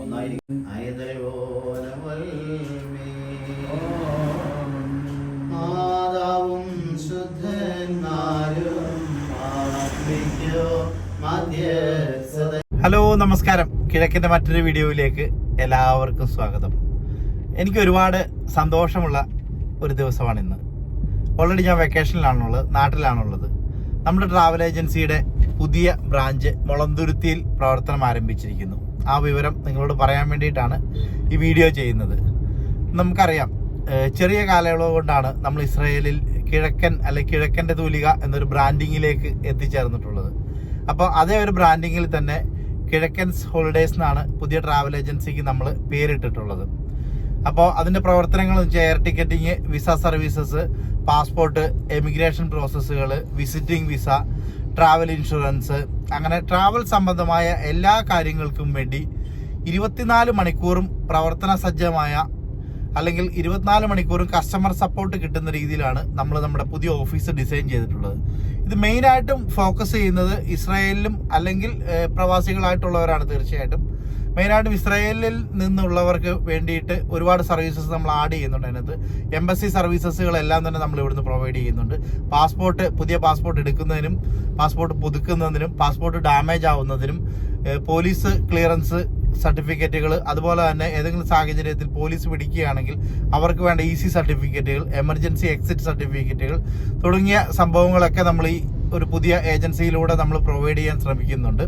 ഒന്നായിരിക്കും മാതാവും ശുദ്ധന്മാരും ആത്മിക്കോ മധ്യസ്ഥത ഹലോ നമസ്കാരം. കിഴക്കിന്റെ മറ്റൊരു വീഡിയോയിലേക്ക് എല്ലാവർക്കും സ്വാഗതം. എനിക്ക് ഒരുപാട് സന്തോഷമുള്ള ഒരു ദിവസമാണ് ഇന്ന്. ഓൾറെഡി ഞാൻ വെക്കേഷനിലാണുള്ളത് നാട്ടിലാണുള്ളത്. നമ്മുടെ ട്രാവൽ ഏജൻസിയുടെ പുതിയ ബ്രാഞ്ച് മുളന്തുരുത്തിയിൽ പ്രവർത്തനം ആരംഭിച്ചിരിക്കുന്നു. ആ വിവരം നിങ്ങളോട് പറയാൻ വേണ്ടിയിട്ടാണ് ഈ വീഡിയോ ചെയ്യുന്നത്. നമുക്കറിയാം ചെറിയ കാലയളവ് കൊണ്ടാണ് നമ്മൾ ഇസ്രയേലിൽ കിഴക്കൻ അല്ലെ കിഴക്കന്റെ തൂലിക എന്നൊരു ബ്രാൻഡിങ്ങിലേക്ക് എത്തിച്ചേർന്നിട്ടുള്ളത്. അപ്പോൾ അതേ ഒരു ബ്രാൻഡിങ്ങിൽ തന്നെ കിഴക്കൻസ് ഹോളിഡേയ്സ് എന്നാണ് പുതിയ ട്രാവൽ ഏജൻസിക്ക് നമ്മൾ പേരിട്ടിട്ടുള്ളത്. അപ്പോൾ അതിന്റെ പ്രവർത്തനങ്ങൾ വെച്ചാൽ air ticketing visa services passport emigration പ്രോസസ്സുകൾ വിസിറ്റിംഗ് വിസ ട്രാവൽ ഇൻഷുറൻസ് അങ്ങനെ ട്രാവൽ സംബന്ധമായ എല്ലാ കാര്യങ്ങൾക്കും വേണ്ടി ഇരുപത്തിനാല് മണിക്കൂറും പ്രവർത്തന സജ്ജമായ അല്ലെങ്കിൽ ഇരുപത്തിനാല് മണിക്കൂറും കസ്റ്റമർ സപ്പോർട്ട് കിട്ടുന്ന രീതിയിലാണ് നമ്മൾ നമ്മുടെ പുതിയ ഓഫീസ് ഡിസൈൻ ചെയ്തിട്ടുള്ളത്. ഇത് മെയിനായിട്ടും ഫോക്കസ് ചെയ്യുന്നത് ഇസ്രായേലിലും അല്ലെങ്കിൽ പ്രവാസികളായിട്ടുള്ളവരാണ് തീർച്ചയായിട്ടും. മെയിനായിട്ടും ഇസ്രായേലിൽ നിന്നുള്ളവർക്ക് വേണ്ടിയിട്ട് ഒരുപാട് സർവീസസ് നമ്മൾ ആഡ് ചെയ്യുന്നുണ്ട് അതിനകത്ത്. എംബസി സർവീസസുകളെല്ലാം തന്നെ നമ്മൾ ഇവിടുന്ന് പ്രൊവൈഡ് ചെയ്യുന്നുണ്ട്. പാസ്പോർട്ട് പുതിയ പാസ്പോർട്ട് എടുക്കുന്നതിനും പാസ്പോർട്ട് പുതുക്കുന്നതിനും പാസ്പോർട്ട് ഡാമേജ് ആവുന്നതിനും പോലീസ് ക്ലിയറൻസ് സർട്ടിഫിക്കറ്റുകൾ അതുപോലെ തന്നെ ഏതെങ്കിലും സാഹചര്യത്തിൽ പോലീസ് പിടിക്കുകയാണെങ്കിൽ അവർക്ക് വേണ്ട ഇ സി സർട്ടിഫിക്കറ്റുകൾ എമർജൻസി എക്സിറ്റ് സർട്ടിഫിക്കറ്റുകൾ തുടങ്ങിയ സംഭവങ്ങളൊക്കെ നമ്മൾ ഈ ഒരു പുതിയ ഏജൻസിയിലൂടെ നമ്മൾ പ്രൊവൈഡ് ചെയ്യാൻ ശ്രമിക്കുന്നുണ്ട്.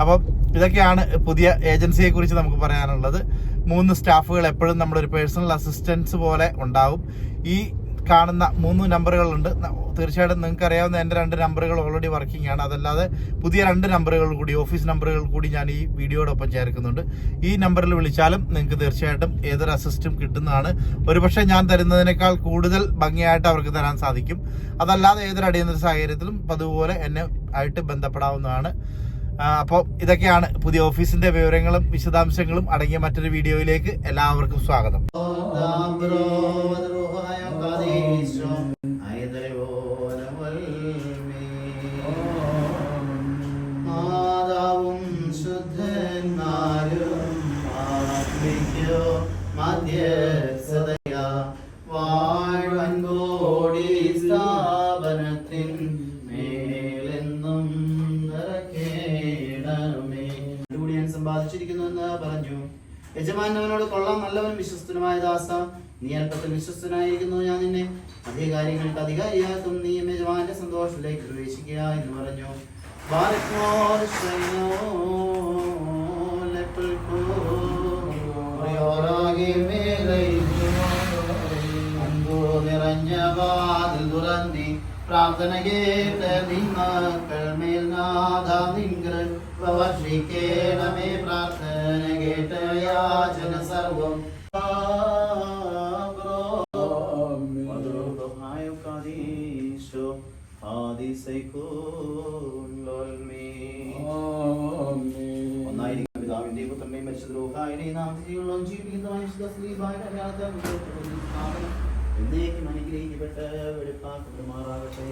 അപ്പം ഇതൊക്കെയാണ് പുതിയ ഏജൻസിയെ കുറിച്ച് നമുക്ക് പറയാനുള്ളത്. മൂന്ന് സ്റ്റാഫുകൾ എപ്പോഴും നമ്മുടെ ഒരു പേഴ്സണൽ അസിസ്റ്റൻസ് പോലെ ഉണ്ടാവും. ഈ കാണുന്ന മൂന്ന് നമ്പറുകളുണ്ട് തീർച്ചയായിട്ടും നിങ്ങൾക്ക് അറിയാവുന്ന എന്റെ രണ്ട് നമ്പറുകൾ ഓൾറെഡി വർക്കിംഗ് ആണ്. അതല്ലാതെ പുതിയ രണ്ട് നമ്പറുകൾ കൂടി ഓഫീസ് നമ്പറുകൾ കൂടി ഞാൻ ഈ വീഡിയോടൊപ്പം ചേർക്കുന്നുണ്ട്. ഈ നമ്പറിൽ വിളിച്ചാലും നിങ്ങൾക്ക് തീർച്ചയായിട്ടും ഏതൊരു അസിസ്റ്റും കിട്ടുന്നതാണ്. ഒരുപക്ഷെ ഞാൻ തരുന്നതിനേക്കാൾ കൂടുതൽ ഭംഗിയായിട്ട് അവർക്ക് തരാൻ സാധിക്കും. അതല്ലാതെ ഏതൊരു അടിയന്തര സാഹചര്യത്തിലും അതുപോലെ എന്നെ ആയിട്ട് ബന്ധപ്പെടാവുന്നതാണ്. അപ്പോൾ ഇതൊക്കെയാണ് പുതിയ ഓഫീസിന്റെ വിവരങ്ങളും വിശദാംശങ്ങളും അടങ്ങിയ മറ്റൊരു വീഡിയോയിലേക്ക് എല്ലാവർക്കും സ്വാഗതം. മധ്യസ്ഥതയ വാഴ്വൻകോടി സ്ഥാപനത്തിൻ മേലെന്നും എന്ന് പറഞ്ഞു. യജമാനവനോട് കൊള്ളാം നല്ലവൻ വിശ്വസ്തനുമായ ദാസ. നീ അല്പത്തിൽ വിശ്വസ്തനായിരിക്കുന്നു ഞാൻ നിന്നെ. അധികാരികൾക്ക് അധികാരിയാക്കും. നീ യജമാന്റെ സന്തോഷത്തിലേക്ക് പ്രവേശിക്കുക എന്ന് പറഞ്ഞു. ബാരക്മോർ ശൈനോ വാതിൽ തുറന്നി പ്രാർത്ഥന കേട്ട നിന്മക്കൾ മേൽനാഥ നിങ്കർ പ്രവർത്തിക്കേണമേ പ്രാർത്ഥന കേട്ട യാചന സർവം ഒന്നായിരിക്കും പിതാവിന്റെയും പുത്രന്റെയും പരിശുദ്ധ ലോകായുടെയും നാമത്തിലുള്ള ജീവിക്കുന്നതായ വിശുദ്ധ സ്ത്രീഭാര്യ എന്നേക്കും അനുഗ്രഹിക്കപ്പെട്ട വെളിപ്പാക്കപ്പെടുമാറാകട്ടെ